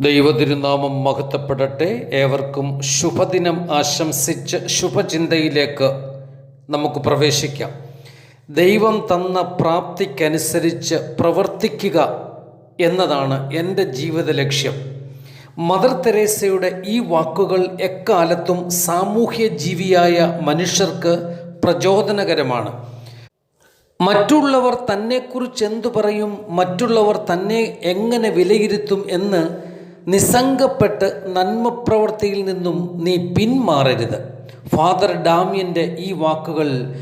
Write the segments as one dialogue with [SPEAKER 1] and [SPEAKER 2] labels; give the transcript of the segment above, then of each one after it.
[SPEAKER 1] ദൈവതിരുനാമം മഹത്വപ്പെടട്ടെ. ഏവർക്കും ശുഭദിനം ആശംസിച്ച് ശുഭചിന്തയിലേക്ക് നമുക്ക് പ്രവേശിക്കാം. ദൈവം തന്ന പ്രാപ്തിക്കനുസരിച്ച് പ്രവർത്തിക്കുക എന്നതാണ് എന്റെ ജീവിത ലക്ഷ്യം. മദർ തെരേസയുടെ ഈ വാക്കുകൾ എക്കാലത്തും സാമൂഹ്യ ജീവിയായ മനുഷ്യർക്ക് പ്രചോദനകരമാണ്. മറ്റുള്ളവർ തന്നെക്കുറിച്ച് എന്തു പറയും? മറ്റുള്ളവർ തന്നെ എങ്ങനെ വിലയിരുത്തും എന്ന് നിസ്സംഗപ്പെട്ട് നന്മ നന്മപ്രവൃത്തിയിൽ നിന്നും നീ പിന്മാറരുത്. ഫാദർ ഡാമിയന്റെ ഈ വാക്കുകൾ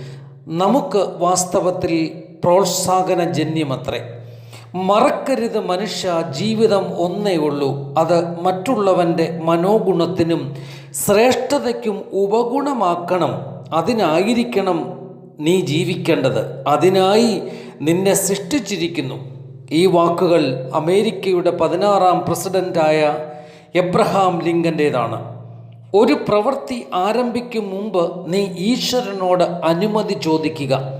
[SPEAKER 1] നമുക്ക് വാസ്തവത്തിൽ പ്രോത്സാഹനജന്യമത്രേ. മറക്കരുത് മനുഷ്യ ജീവിതം ഒന്നേ ഉള്ളൂ. അത് മറ്റുള്ളവന്റെ മനോഗുണത്തിനും ശ്രേഷ്ഠതയ്ക്കും ഉപഗുണമാക്കണം. അതിനായിരിക്കണം നീ ജീവിക്കേണ്ടത്. അതിനായി നിന്നെ സൃഷ്ടിച്ചിരിക്കുന്നു. ഈ വാക്കുകൾ അമേരിക്കയുടെ പതിനാറാം പ്രസിഡന്റായ എബ്രഹാം ലിങ്കന്റേതാണ് ഒരു പ്രവൃത്തി ആരംഭിക്കും മുമ്പ് നീ ഈശ്വരനോട് അനുമതി ചോദിക്കുക.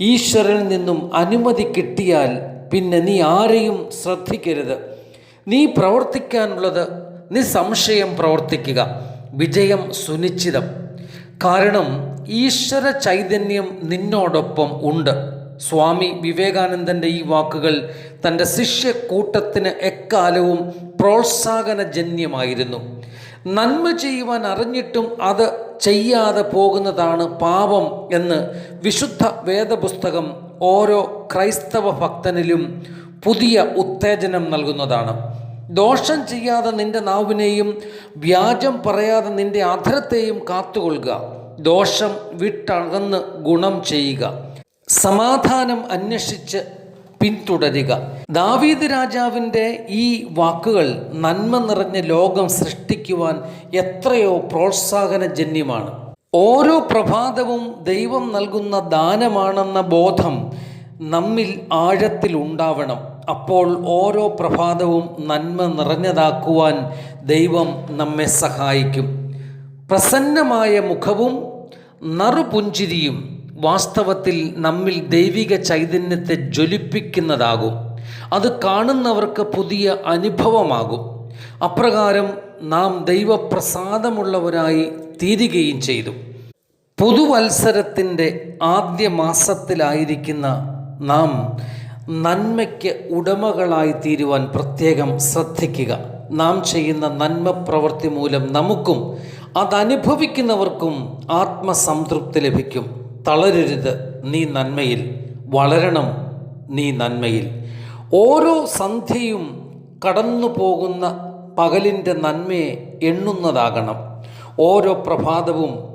[SPEAKER 1] ഈശ്വരനിൽ നിന്നും അനുമതി കിട്ടിയാൽ പിന്നെ നീ ആരെയും ശ്രദ്ധിക്കരുത്. നീ പ്രവർത്തിക്കാനുള്ളത് നിസ്സംശയം പ്രവർത്തിക്കുക. വിജയം സുനിശ്ചിതം. കാരണം ഈശ്വര ചൈതന്യം നിന്നോടൊപ്പം ഉണ്ട്. സ്വാമി വിവേകാനന്ദന്റെ ഈ വാക്കുകൾ തന്റെ ശിഷ്യക്കൂട്ടത്തിന് എക്കാലവും പ്രോത്സാഹനജന്യമായിരുന്നു. നന്മ ചെയ്യുവാൻ അറിഞ്ഞിട്ടും അത് ചെയ്യാതെ പോകുന്നതാണ് പാപം എന്ന് വിശുദ്ധ വേദപുസ്തകം ഓരോ ക്രൈസ്തവ ഭക്തനിലും പുതിയ ഉത്തേജനം നൽകുന്നതാണ്. ദോഷം ചെയ്യാതെ നിന്റെ നാവിനെയും വ്യാജം പറയാതെ നിന്റെ അധരത്തെയും കാത്തുകൊള്ളുക. ദോഷം വിട്ടകന്ന് ഗുണം ചെയ്യുക. സമാധാനം അന്വേഷിച്ച് പിന്തുടരുക. ദാവീദ് രാജാവിന്റെ ഈ വാക്കുകൾ നന്മ നിറഞ്ഞ ലോകം സൃഷ്ടിക്കുവാൻ എത്രയോ പ്രോത്സാഹനജന്യമാണ്. ഓരോ പ്രഭാതവും ദൈവം നൽകുന്ന ദാനമാണെന്ന ബോധം നമ്മിൽ ആഴത്തിൽ ഉണ്ടാവണം അപ്പോൾ ഓരോ പ്രഭാതവും നന്മ നിറഞ്ഞതാക്കുവാൻ ദൈവം നമ്മെ സഹായിക്കും. പ്രസന്നമായ മുഖവും നറുപുഞ്ചിരിയും വാസ്തവത്തിൽ നമ്മിൽ ദൈവിക ചൈതന്യത്തെ ജ്വലിപ്പിക്കുന്നതാകും. അത് കാണുന്നവർക്ക് പുതിയ അനുഭവമാകും. അപ്രകാരം നാം ദൈവപ്രസാദമുള്ളവരായി തീരുകയും ചെയ്തു. പുതുവത്സരത്തിന്റെ ആദ്യ മാസത്തിലായിരിക്കുന്ന നാം നന്മയ്ക്ക് ഉടമകളായി തീരുവാൻ പ്രത്യേകം ശ്രദ്ധിക്കുക. നാം ചെയ്യുന്ന നന്മ പ്രവൃത്തി മൂലം നമുക്കും അതനുഭവിക്കുന്നവർക്കും ആത്മസംതൃപ്തി ലഭിക്കും. തളരരുത് നീ നന്മയിൽ. വളരണം നീ നന്മയിൽ. ഓരോ സന്ധ്യയും കടന്നു പോകുന്ന പകലിന്റെ നന്മയെ എണ്ണുന്നതാകണം. ഓരോ പ്രഭാതവും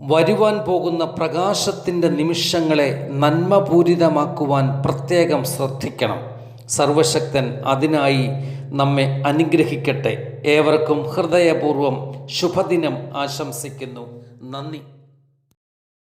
[SPEAKER 1] വരുവാൻ പോകുന്ന പ്രകാശത്തിന്റെ നിമിഷങ്ങളെ നന്മപൂരിതമാക്കുവാൻ പ്രത്യേകം ശ്രദ്ധിക്കണം. സർവശക്തൻ അതിനായി നമ്മെ അനുഗ്രഹിക്കട്ടെ. ഏവർക്കും ഹൃദയപൂർവം ശുഭദിനം ആശംസിക്കുന്നു. നന്ദി.